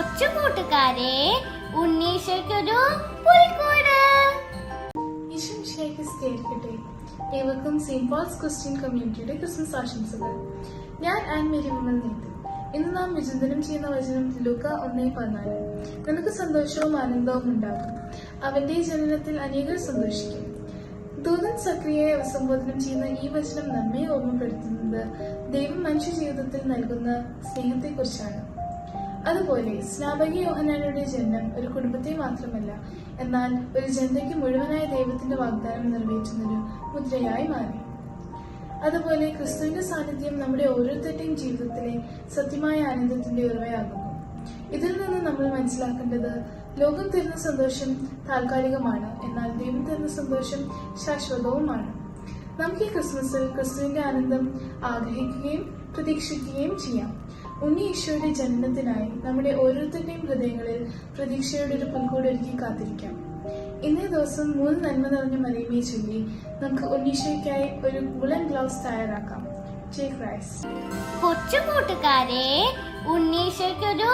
കൊച്ചു കൂട്ടുകാരെ ഉണ്ണീശയ്ക്കൊരു പുൽക്കൂട്. സ്നേഹിക്കട്ടെ ഏവർക്കും സെയിന്റ് പോൾസ് ക്രിസ്ത്യൻ കമ്മ്യൂണിറ്റിയുടെ ക്രിസ്മസ് ആശംസകൾ. ഞാൻ ആൻ മേരി വിമൽ നേത്തു. ഇന്ന് നാം വിചിന്തനം ചെയ്യുന്ന വചനം ലുക്ക ഒന്നേ പതിനാല്. നിനക്ക് സന്തോഷവും ആനന്ദവും ഉണ്ടാകും. അവന്റെ ജനനത്തിൽ അനേകർ സന്തോഷിക്കും. ദൂതൻ സക്രിയയെ അഭിസംബോധനം ചെയ്യുന്ന ഈ വചനം നമ്മെ ഓർമ്മപ്പെടുത്തുന്നത് ദൈവം മനുഷ്യ ജീവിതത്തിൽ നൽകുന്ന സ്നേഹത്തെക്കുറിച്ചാണ്. അതുപോലെ സ്നാപക യോഹനാനയുടെ ജനനം ഒരു കുടുംബത്തെ മാത്രമല്ല എന്നാൽ ഒരു ജനതയ്ക്ക് മുഴുവനായ ദൈവത്തിന്റെ വാഗ്ദാനം നിറവേറ്റുന്നൊരു മുദ്രയായി മാറി. അതുപോലെ ക്രിസ്തുവിന്റെ സാന്നിധ്യം നമ്മുടെ ഓരോരുത്തരുടെയും ജീവിതത്തിലെ സത്യമായ ആനന്ദത്തിന്റെ ഉറവയാകുന്നു. ഇതിൽ നിന്ന് നമ്മൾ മനസ്സിലാക്കേണ്ടത് ലോകം തരുന്ന സന്തോഷം താൽക്കാലികമാണ് എന്നാൽ ദൈവം തരുന്ന സന്തോഷം ശാശ്വതവുമാണ്. നമുക്ക് ഈ ക്രിസ്മസിൽ ക്രിസ്തുവിന്റെ ആനന്ദം ആഗ്രഹിക്കുകയും പ്രതീക്ഷിക്കുകയും ചെയ്യാം. ഉണ്ണി ഈശോയുടെ ജനനത്തിനായി നമ്മുടെ ഓരോരുത്തരുടെയും ഹൃദയങ്ങളിൽ പ്രതീക്ഷയുടെ ഒരു പുൽക്കൂട് ഒരുക്കി കാത്തിരിക്കാം. ഇന്നേ ദിവസം മൂന്ന് നന്മ നിറഞ്ഞ മറിയമ്മയെ ചൊല്ലി നമുക്ക് ഉണ്ണീശോയ്ക്കായി ഒരു വുളൻ ഗ്ലൗസ് തയ്യാറാക്കാം. ജയ് ക്രൈസ്റ്റ് കൊച്ചു കൂട്ടുകാരെ ഉണ്ണീശയ്ക്കൊരു